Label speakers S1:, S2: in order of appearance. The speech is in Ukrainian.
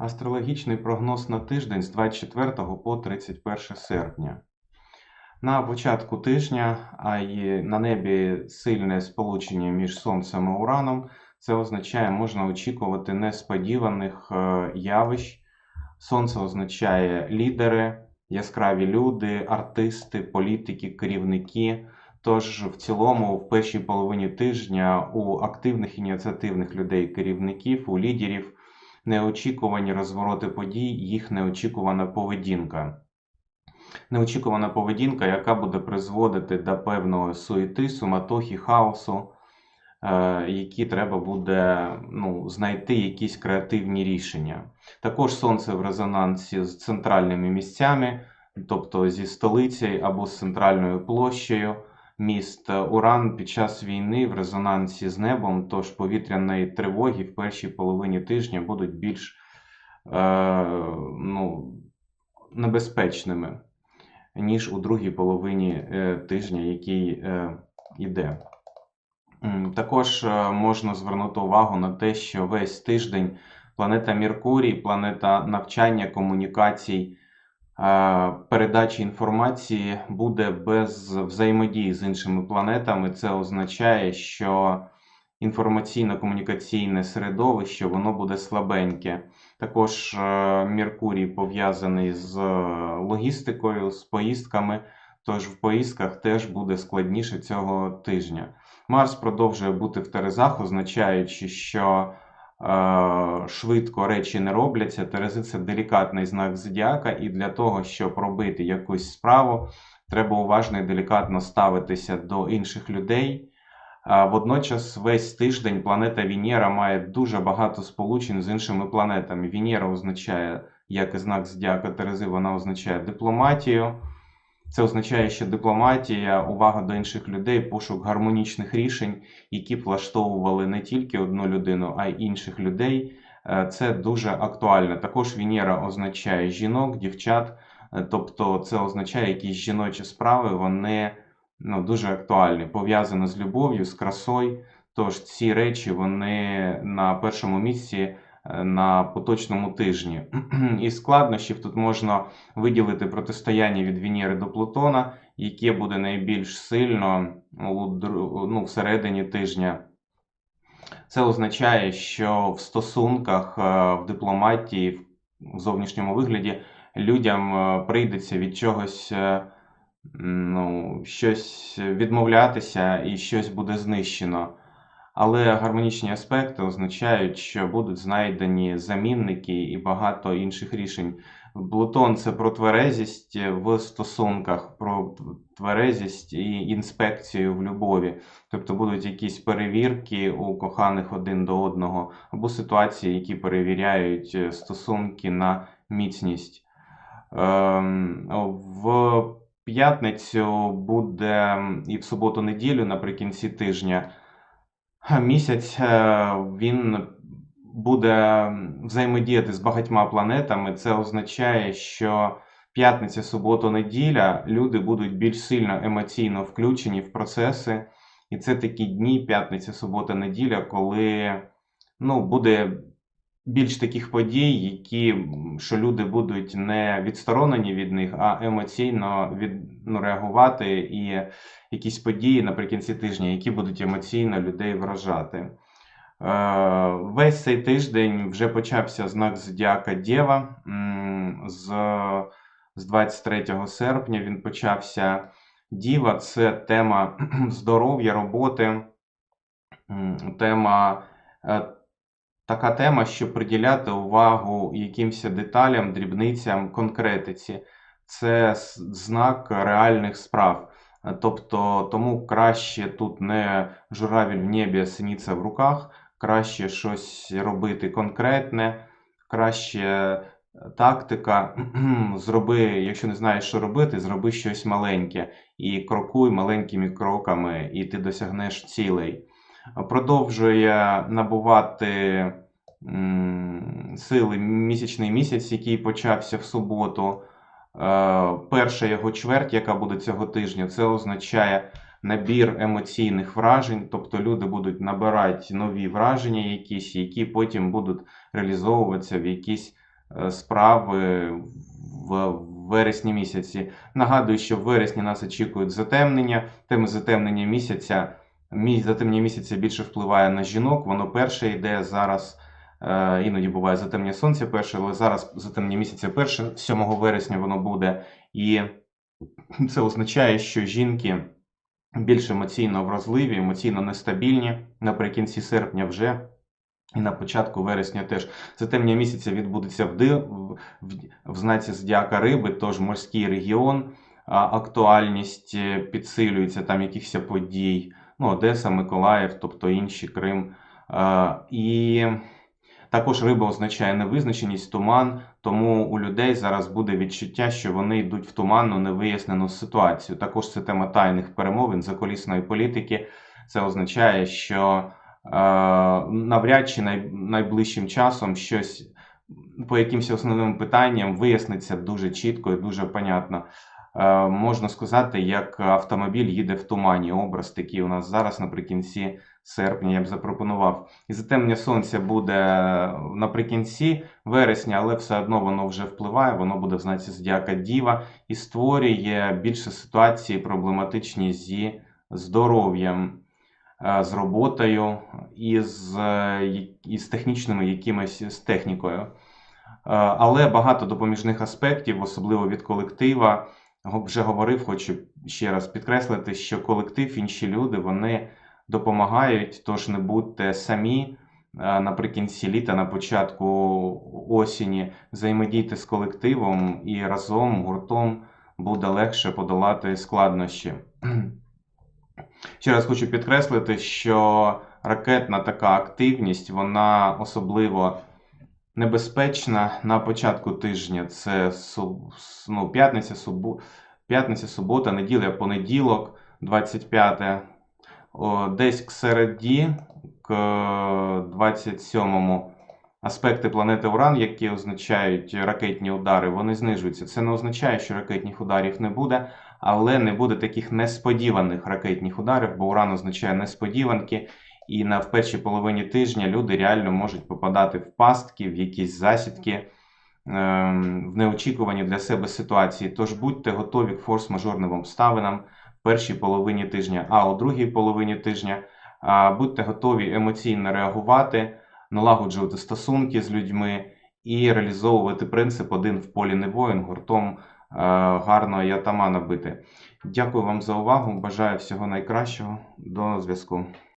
S1: Астрологічний прогноз на тиждень з 24 по 31 серпня. На початку тижня, а й на небі сильне сполучення між Сонцем і Ураном. Це означає, можна очікувати несподіваних е, явищ. Сонце означає лідери, яскраві люди, артисти, політики, керівники. Тож, в цілому, в першій половині тижня у активних ініціативних людей, керівників, у лідерів неочікувані розвороти подій, їх неочікувана поведінка. Неочікувана поведінка, яка буде призводити до певної суєти, суматохи, хаосу, е, які треба буде ну, знайти якісь креативні рішення. Також сонце в резонансі з центральними місцями, тобто зі столицею або з центральною площею. Міст Уран під час війни в резонансі з небом, тож повітряної тривоги в першій половині тижня будуть більш е, ну, небезпечними, ніж у другій половині е, тижня, який е, іде. Також е, можна звернути увагу на те, що весь тиждень планета Меркурій, планета навчання, комунікацій, передачі інформації буде без взаємодії з іншими планетами. Це означає, що інформаційно-комунікаційне середовище воно буде слабеньке. Також е, Меркурій пов'язаний з е, логістикою, з поїздками. Тож в поїздках теж буде складніше цього тижня. Марс продовжує бути в Терезах, означаючи, що швидко речі не робляться. Терези це делікатний знак зодіака, і для того, щоб робити якусь справу, треба уважно і делікатно ставитися до інших людей. Водночас весь тиждень планета Венера має дуже багато сполучень з іншими планетами. Венера означає, як і знак зодіака Терези, вона означає дипломатію. Це означає, що дипломатія, увага до інших людей, пошук гармонічних рішень, які влаштовували не тільки одну людину, а й інших людей. Е, Це дуже актуально. Також Венера означає жінок, дівчат, е, тобто це означає якісь жіночі справи, вони ну, дуже актуальні, пов'язані з любов'ю, з красою. Тож ці речі вони на першому місці на поточному тижні. І складнощів тут можна виділити протистояння від Венери до Плутона, яке буде найбільш сильно у, ну, всередині тижня. Це означає, що в стосунках, е, в дипломатії, в зовнішньому вигляді людям е, прийдеться від чогось е, ну, щось відмовлятися і щось буде знищено. Але гармонічні аспекти означають, що будуть знайдені замінники і багато інших рішень. Плутон це про тверезість в стосунках, про тверезість і інспекцію в любові. Тобто будуть якісь перевірки у коханих один до одного, або ситуації, які перевіряють е, стосунки на міцність. Ем, В п'ятницю буде і в суботу-неділю наприкінці тижня місяць е, він буде взаємодіяти з багатьма планетами. Це означає, що п'ятниця, субота, неділя люди будуть більш сильно емоційно включені в процеси. І це такі дні, п'ятниця, субота, неділя, коли ну, буде більш таких подій, які, що люди будуть не відсторонені від них, а емоційно від, ну, реагувати, і якісь події наприкінці тижня, які будуть емоційно людей вражати. Е, Весь цей тиждень вже почався знак зодіака Дєва. З, з 23 серпня він почався. Діва це тема здоров'я, роботи, тема, е, така тема, що приділяти увагу якимось деталям, дрібницям, конкретиці. Це знак реальних справ. Тобто, тому краще тут не журавель в небі, а синиця в руках, краще щось робити конкретне, краще е, тактика. Зроби, якщо не знаєш, що робити, зроби щось маленьке і крокуй маленькими кроками, і ти досягнеш цілей. Продовжує набувати сили місячний місяць, який почався в суботу. Е, Перша його чверть, яка буде цього тижня, це означає набір емоційних вражень, тобто люди будуть набирати нові враження, якісь, які потім будуть реалізовуватися в якісь е, справи в вересні місяці. Нагадую, що в вересні нас очікують затемнення. Тема затемнення місяця. Затемнення місяця більше впливає на жінок. Воно перше йде зараз. Е, Іноді буває затемнення сонця перше, але зараз затемнення місяця перше, 7 вересня воно буде. І це означає, що жінки більш емоційно вразливі, емоційно нестабільні наприкінці серпня вже. І на початку вересня теж затемнення місяця відбудеться в, ди, в, в, знаці зодіака риби, тож морський регіон, а, актуальність е, підсилюється там якихось подій, ну, Одеса, Миколаїв, тобто інші Крим. А, і також риба означає невизначеність, туман, тому у людей зараз буде відчуття, що вони йдуть в туманну, невияснену ситуацію. Також це тема тайних перемовин, заколісної політики. Це означає, що е, навряд чи най, найближчим часом щось по якимось основним питанням виясниться дуже чітко і дуже понятно. Е, можна сказати, як автомобіль їде в тумані. Образ такий у нас зараз наприкінці серпня я б запропонував. І затемнення сонця буде наприкінці вересня, але все одно воно вже впливає, воно буде в знаці зодіака Діва і створює більше ситуації проблематичні зі здоров'ям, е, з роботою і з, е, і з технічними якимись з технікою. Але багато допоміжних аспектів, особливо від колектива. Вже говорив, хочу ще раз підкреслити, що колектив, інші люди, вони допомагають, тож не будьте самі е, наприкінці літа, на початку осені, взаємодійте з колективом і разом, гуртом буде легше подолати складнощі. Ще раз хочу підкреслити, що ракетна така активність, вона особливо небезпечна на початку тижня. Це ну, п'ятниця, субу... п'ятниця, субота, неділя, понеділок, 25 о, десь к середі, к 27-му, аспекти планети Уран, які означають ракетні удари, вони знижуються. Це не означає, що ракетних ударів не буде, але не буде таких несподіваних ракетних ударів, бо Уран означає несподіванки. І на в першій половині тижня люди реально можуть попадати в пастки, в якісь засідки, ем, в неочікувані для себе ситуації. Тож будьте готові к форс-мажорним обставинам в першій половині тижня, а у другій половині тижня будьте готові емоційно реагувати, налагоджувати стосунки з людьми і реалізовувати принцип один в полі не воїн, гуртом е, гарного ятамана бити. Дякую вам за увагу. Бажаю всього найкращого. До зв'язку.